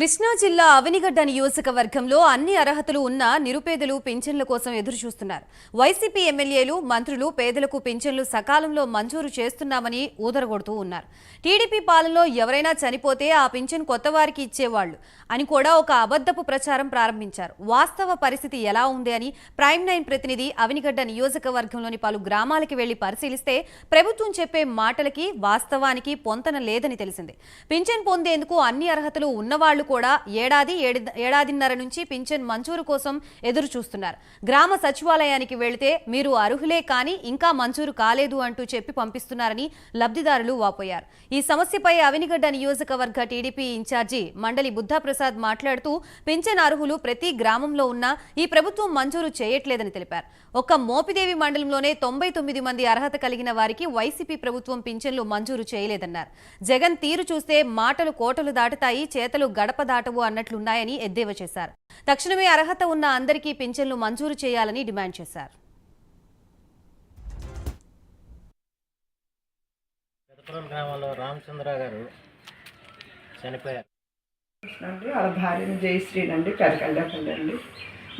కృష్ణా జిల్లా అవనిగడ్డ నియోజకవర్గంలో అన్ని అర్హతలు ఉన్న నిరుపేదలు పింఛన్ల కోసం ఎదురుచూస్తున్నారు. వైసీపీ ఎమ్మెల్యేలు మంత్రులు పేదలకు పింఛన్లు సకాలంలో మంజూరు చేస్తున్నామని ఊదరగొడుతూ ఉన్నారు. టీడీపీ పాలనలో ఎవరైనా చనిపోతే ఆ పింఛన్ కొత్త వారికి ఇచ్చేవాళ్ళు అని కూడా ఒక అబద్ధపు ప్రచారం ప్రారంభించారు. వాస్తవ పరిస్థితి ఎలా ఉంది అని ప్రైమ్ నైన్ ప్రతినిధి అవనిగడ్డ నియోజకవర్గంలోని పలు గ్రామాలకి వెళ్ళి పరిశీలిస్తే ప్రభుత్వం చెప్పే మాటలకి వాస్తవానికి పొంతన లేదని తెలిసింది. పింఛన్ పొందేందుకు అన్ని అర్హతలు ఉన్నవాళ్ళు కూడా ఏడాది ఏడాదిన్నర నుంచి పింఛన్ మంజూరు కోసం ఎదురు చూస్తున్నారు. గ్రామ సచివాలయానికి వెళితే మీరు అర్హులే కానీ ఇంకా మంజూరు కాలేదు అంటూ చెప్పి పంపిస్తున్నారని లబ్ధిదారులు వాపోయారు. ఈ సమస్యపై అవినిగడ్డ నియోజకవర్గ టీడీపీ ఇన్ఛార్జి మండలి బుద్ధాప్రసాద్ మాట్లాడుతూ పింఛన్ అర్హులు ప్రతి గ్రామంలో ఉన్నా ఈ ప్రభుత్వం మంజూరు చేయట్లేదని తెలిపారు. ఒక్క మోపిదేవి మండలంలోనే తొంభై తొమ్మిది మంది అర్హత కలిగిన వారికి వైసీపీ ప్రభుత్వం పింఛన్లు మంజూరు చేయలేదన్నారు. జగన్ తీరు చూస్తే మాటలు కోటలు దాటుతాయి చేతలు గడ గడప దాటవు అన్నట్లున్నాయని ఎద్దేవా చేశారు. తక్షణమే అర్హత ఉన్న అందరికీ పింఛన్లు మంజూరు చేయాలని డిమాండ్ చేశారు. పెదపురం గ్రామంలో రామచంద్ర గారు చనిపోయారు. అండి వాళ్ళ భార్యని జయశ్రీనండి పెరకండపల్లి అండి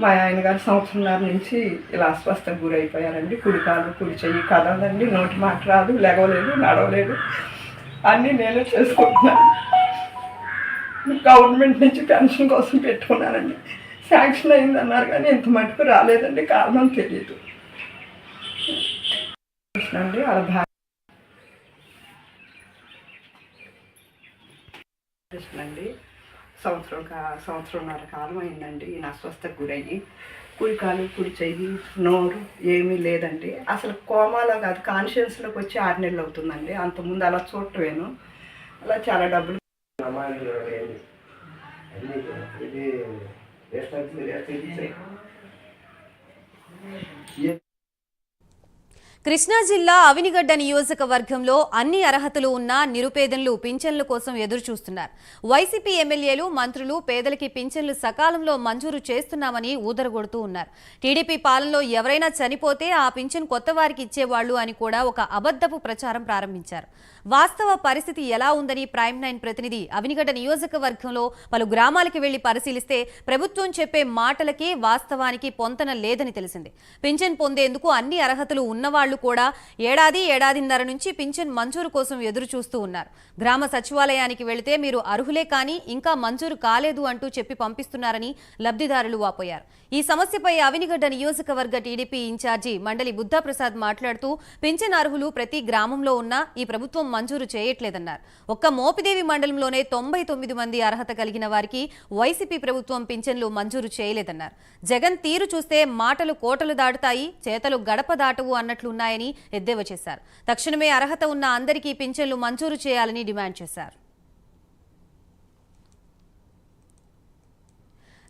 మా ఆయన గారు సంవత్సరంన్నర నుంచి ఇలా అస్వస్థకు గురైపోయారండి. కుడి కాలు కుడి చెయ్యి కదలండి. నోటి మాట రాదు లెగవలేదు నడవలేదు. అన్నీ నేనే చేసుకుంటున్నాను. గవర్నమెంట్ నుంచి పెన్షన్ కోసం పెట్టుకున్నానండి. శాంక్షన్ అయిందన్నారు కానీ ఇంత మటుకు రాలేదండి. కారణం తెలియదు అండి వాళ్ళ భార్య అండి సంవత్సరం కా సంవత్సరంన్నర కాలం అయిందండి. ఈయన అస్వస్థకు గురయ్యి. కుడి కాలు కుడి చెయ్యి నోరు ఏమీ లేదండి. అసలు కోమాలో కాదు కాన్షియన్స్లోకి వచ్చి ఆరు నెలలు అవుతుందండి. అంతకుముందు అలా చూడటమేను. అలా చాలా డబ్బులు ನಮ್ಮಲ್ಲಿ ಎಲ್ಲಿ? ಎಲ್ಲಿ ಎಷ್ಟು ಎಷ್ಟು కృష్ణా జిల్లా అవినిగడ్డ నియోజకవర్గంలో అన్ని అర్హతలు ఉన్న నిరుపేదలు పింఛన్ల కోసం ఎదురుచూస్తున్నారు. వైసీపీ ఎమ్మెల్యేలు మంత్రులు పేదలకి పింఛన్లు సకాలంలో మంజూరు చేస్తున్నామని ఊదరగొడుతూ ఉన్నారు. టీడీపీ పాలనలో ఎవరైనా చనిపోతే ఆ పింఛన్ కొత్త వారికి ఇచ్చేవాళ్ళు అని కూడా ఒక అబద్ధపు ప్రచారం ప్రారంభించారు. వాస్తవ పరిస్థితి ఎలా ఉందని ప్రైమ్ నైన్ ప్రతినిధి అవినిగడ్డ నియోజకవర్గంలో పలు గ్రామాలకి వెళ్ళి పరిశీలిస్తే ప్రభుత్వం చెప్పే మాటలకి వాస్తవానికి పొంతన లేదని తెలిసింది. పింఛన్ పొందేందుకు అన్ని అర్హతలు ఉన్నవాళ్ళు కూడా ఏడాది ఏడాదిన్నర నుంచి పింఛన్ మంజూరు కోసం ఎదురు చూస్తూ ఉన్నారు. గ్రామ సచివాలయానికి వెళితే మీరు అర్హులే కానీ ఇంకా మంజూరు కాలేదు అంటూ చెప్పి పంపిస్తున్నారని లబ్ధిదారులు వాపోయారు. ఈ సమస్యపై అవినిగడ్డ నియోజకవర్గ టీడీపీ ఇన్ఛార్జి మండలి బుద్ధాప్రసాద్ మాట్లాడుతూ పింఛన్ అర్హులు ప్రతి గ్రామంలో ఉన్నా ఈ ప్రభుత్వం మంజూరు చేయట్లేదన్నారు. ఒక్క మోపిదేవి మండలంలోనే తొంభై తొమ్మిది మంది అర్హత కలిగిన వారికి వైసీపీ ప్రభుత్వం పింఛన్లు మంజూరు చేయలేదన్నారు. జగన్ తీరు చూస్తే మాటలు కోటలు దాటుతాయి చేతలు గడప దాటవు ఉన్నాయని ఎద్దేవా చేశారు. తక్షణమే అర్హత ఉన్న అందరికీ పింఛన్లు మంజూరు చేయాలని డిమాండ్ చేశారు.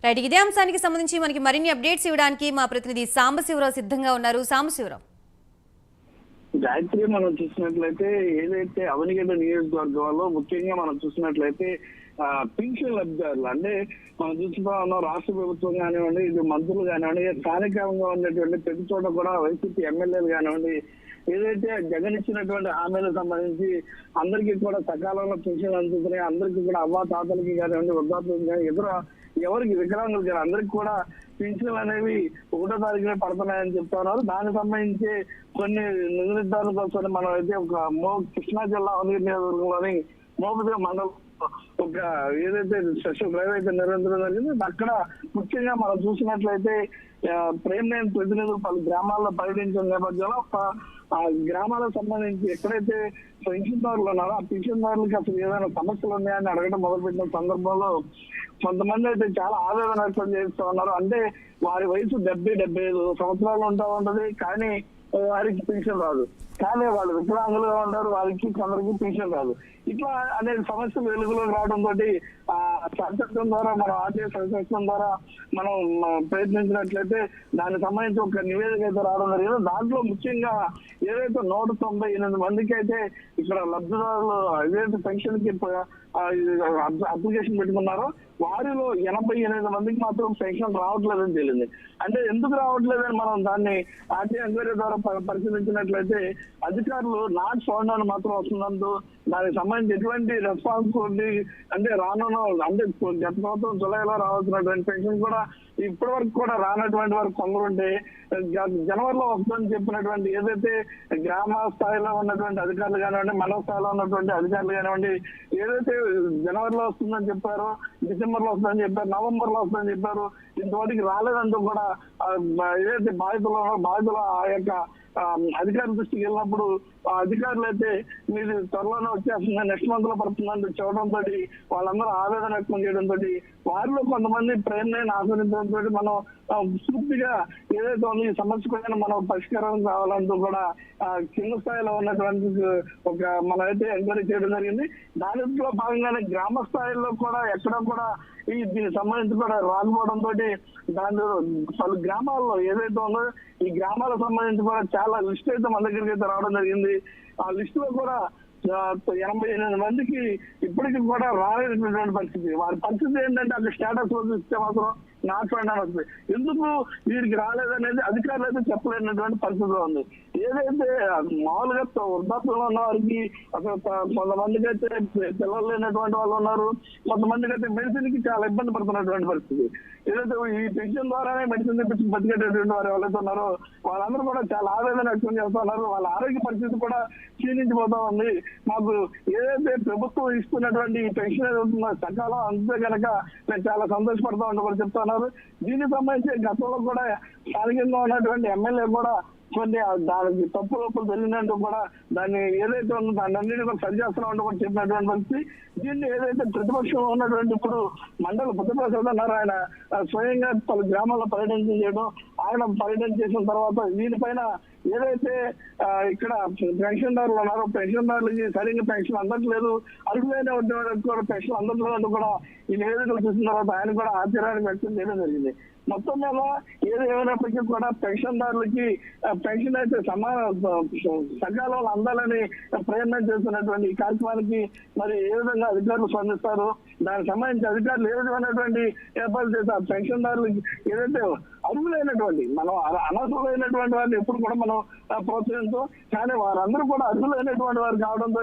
రైట్ ఇదే అంశానికి సంబంధించి మనకి మరిన్ని అప్డేట్స్ ఇవ్వడానికి మా ప్రతినిధి సాంబశివరావు సిద్ధంగా ఉన్నారు. సాంబశివరావు. గాయత్రి మనం చూసినట్లయితే ఏదైతే అవనిగడ్డ నియోజకవర్గంలో ముఖ్యంగా మనం చూసినట్లయితే ఆ, పింఛన్ లబ్ధిదారులు అంటే మనం చూస్తున్నా ఉన్నాం రాష్ట్ర ప్రభుత్వం కానివ్వండి ఇది మంత్రులు కానివ్వండి స్థానికంగా ఉన్నటువంటి ప్రతి చోట కూడా వైసీపీ ఎమ్మెల్యేలు కానివ్వండి ఏదైతే జగన్ ఇచ్చినటువంటి హామీలకు సంబంధించి అందరికీ కూడా సకాలంలో పెన్షన్లు అందుతున్నాయి అందరికీ కూడా అవ్వా తాతలకి కానివ్వండి వృద్ధాప్యం కానీ ఎదురు ఎవరికి వికలాంగులు కానీ అందరికి కూడా పెన్షన్లు అనేవి ఒకటో తారీఖునే పడుతున్నాయని చెప్తున్నారు. దానికి సంబంధించి కొన్ని నిర్ణయాల కోసం మనం అయితే ఒక మో కృష్ణా జిల్లా అవనీర్ నియోజకవర్గంలోని మోపతిగా మండలం ఒక ఏదైతే స్పెషల్ డ్రైవ్ అయితే నిర్వహించడం జరిగింది అక్కడ ముఖ్యంగా మనం చూసినట్లయితే ప్రేమ ప్రేమ్ ప్రతినిధులు పలు గ్రామాల్లో పర్యటించిన నేపథ్యంలో ఆ గ్రామాలకు సంబంధించి ఎక్కడైతే పెన్షన్దారులు ఉన్నారో ఆ పెన్షన్దారులకి అసలు ఏదైనా సమస్యలు ఉన్నాయని అడగడం మొదలుపెట్టిన సందర్భంలో కొంతమంది అయితే చాలా ఆవేదన వ్యక్తం చేస్తూ ఉన్నారు. అంటే వారి వయసు డెబ్బై డెబ్బై ఐదు సంవత్సరాలు ఉంటా ఉంటది. కానీ వారికి పెన్షన్ రాదు. కానీ వాళ్ళు వికలాంగులుగా ఉంటారు వారికి కొందరికి పెన్షన్ రాదు. ఇట్లా అనే సమస్యలు వెలుగులోకి రావడం తోటి ఆ చట్టం ద్వారా మనం ఆర్టీఐ సంస్థం ద్వారా మనం ప్రయత్నించినట్లయితే దానికి సంబంధించి ఒక నివేదిక అయితే రావడం జరిగింది. దాంట్లో ముఖ్యంగా ఏదైతే నూట తొంభై ఎనిమిది మందికి అయితే ఇక్కడ లబ్ధిదారులు ఏదైతే పెన్షన్కి అప్లికేషన్ పెట్టుకున్నారో వారిలో ఎనభై ఎనిమిది మందికి మాత్రం పెన్షన్ రావట్లేదని తేలింది. అంటే ఎందుకు రావట్లేదని మనం దాన్ని ఆర్టీ ఎంక్వైరీ ద్వారా ప- పరిశీలించినట్లయితే అధికారులు నాట్ ఫౌండ్ అని మాత్రం వస్తుందంటూ దానికి సంబంధించి ఎటువంటి రెస్పాన్సిబిలిటీ అంటే రానున్న అంటే గత సంవత్సరం జులైలో రావాల్సినటువంటి పెన్షన్ కూడా ఇప్పటి వరకు కూడా రానటువంటి వారు కొందరు ఉంటే జ- జనవరిలో వస్తుందని చెప్పినటువంటి ఏదైతే గ్రామ స్థాయిలో ఉన్నటువంటి అధికారులు కానివ్వండి మండల స్థాయిలో ఉన్నటువంటి అధికారులు కానివ్వండి ఏదైతే జనవరిలో వస్తుందని చెప్పారో డిసెంబర్లో వస్తుందని చెప్పారు నవంబర్లో వస్తుందని చెప్పారు ఇంతవరకు రాలేదంటూ కూడా ఏదైతే బాధితులు బాధితుల బాధితులు ఆ యొక్క అధికారుల దృష్టికి వెళ్ళినప్పుడు ఆ అధికారులు అయితే మీరు త్వరలోనే వచ్చేస్తుంది నెక్స్ట్ మంత్లో పడుతుందని తోటి వాళ్ళందరూ ఆవేదన వ్యక్తం చేయడంతో వారిలో కొంతమంది ప్రేరణని ఆస్వాదించడంతో మనం పూర్తిగా ఏదైతే ఉందో ఈ సమస్య పైన మనం పరిష్కారం కావాలంటూ కూడా కింద స్థాయిలో ఉన్నటువంటి ఒక మనం అయితే ఎంక్వైరీ చేయడం జరిగింది. దానిలో భాగంగానే గ్రామ స్థాయిలో కూడా ఎక్కడ కూడా ఈ దీనికి సంబంధించి కూడా రాకపోవడంతో దాని పలు గ్రామాల్లో ఏదైతే ఉందో ఈ గ్రామాలకు సంబంధించి కూడా చాలా లిస్ట్ అయితే మన దగ్గరికి అయితే రావడం జరిగింది. ఆ లిస్ట్లో కూడా ఎనభై ఎనిమిది మందికి ఇప్పటికీ కూడా రాలేనటువంటి పరిస్థితి. వారి పరిస్థితి ఏంటంటే అక్కడ స్టేటస్ రోజు ఇస్తే మాత్రం నాట్ ఫైండ్ అని ఎందుకు వీరికి రాలేదనేది అధికారులు అయితే చెప్పలేనటువంటి పరిస్థితిలో ఉంది. ఏదైతే మామూలుగా వృద్ధాప్యంలో ఉన్న వారికి అసలు కొంతమందికి అయితే పిల్లలు లేనటువంటి వాళ్ళు ఉన్నారు. కొంతమందికి అయితే మెడిసిన్కి చాలా ఇబ్బంది పడుతున్నటువంటి పరిస్థితి. ఏదైతే ఈ పెన్షన్ ద్వారానే మెడిసిన్ తెప్పించి బతికేటటువంటి వారు ఎవరైతే ఉన్నారో వాళ్ళందరూ కూడా చాలా ఆవేదన వ్యక్తం చేస్తున్నారు వాళ్ళ ఆరోగ్య పరిస్థితి కూడా క్షీణించిపోతా ఉంది. మాకు ఏదైతే ప్రభుత్వం ఇస్తున్నటువంటి ఈ పెన్షన్ ఏదైతే సకాలం అంతే కనుక మేము చాలా సంతోషపడతా ఉంటాం చెప్తున్నారు దీనికి సంబంధించి గతంలో కూడా స్థానికంగా ఉన్నటువంటి ఎమ్మెల్యే కూడా కొన్ని దానికి తప్పు లోపల తెలియనంటూ కూడా దాన్ని ఏదైతే ఉందో దాన్ని అన్నిటి కూడా సరి చేస్తున్నామంటూ కూడా చెప్పినటువంటి పరిస్థితి. దీన్ని ఏదైతే ప్రతిపక్షంలో ఉన్నటువంటి ఇప్పుడు మండల బుద్ధప్రసాద్ అన్నారు ఆయన స్వయంగా పలు గ్రామాల్లో పర్యటన చేయడం ఆయన పర్యటన చేసిన తర్వాత దీనిపైన ఏదైతే ఇక్కడ పెన్షన్దారులు ఉన్నారో పెన్షన్దారులకి సరిగ్గా పెన్షన్ అందట్లేదు. అర్హులైన వాళ్ళకి కూడా పెన్షన్ అందట్లేదు అంటూ కూడా ఈ నివేదికలు చూసిన తర్వాత ఆయన కూడా ఆశ్చర్యాన్ని వ్యక్తం చేయడం జరిగింది. మొత్తం మీద ఏది ఏమైనప్పటికీ కూడా పెన్షన్దారులకి పెన్షన్ అయితే సమా సకాలంలో అందాలని ప్రయత్నం చేస్తున్నటువంటి ఈ కార్యక్రమానికి మరి ఏ విధంగా అధికారులు స్పందిస్తారు దానికి సంబంధించి అధికారులు ఏ విధమైనటువంటి ఏర్పాటు చేస్తారు పెన్షన్దారులకి ఏదైతే అర్హులైనటువంటి మనం అన- అనవసరమైనటువంటి వారిని ఎప్పుడు కూడా మనం ప్రోత్సహించాం. కానీ వారందరూ కూడా అర్హులైనటువంటి వారు కావడంతో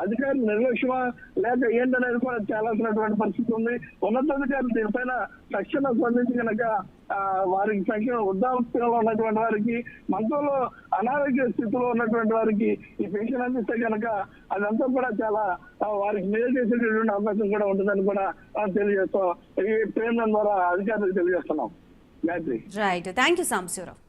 అధికారి నిర్లక్ష్యమా లేక ఏంటనేది కూడా తేలాల్సినటువంటి పరిస్థితి ఉంది. ఉన్నతాధికారులు దీనిపైన తక్షణ స్పందించి కనుక ఆ, వారికి సంఖ్య వృద్ధాప్యంలో ఉన్నటువంటి వారికి మనతో అనారోగ్య స్థితిలో ఉన్నటువంటి వారికి ఈ పెన్షన్ అందిస్తే కనుక అదంతా కూడా చాలా వారికి మేలు చేసేటటువంటి అవకాశం కూడా ఉంటుందని కూడా తెలియజేస్తాం ఈ ప్రేమ ద్వారా అధికారులకు తెలియజేస్తున్నాం. Gayatri right thank you Sambasivarao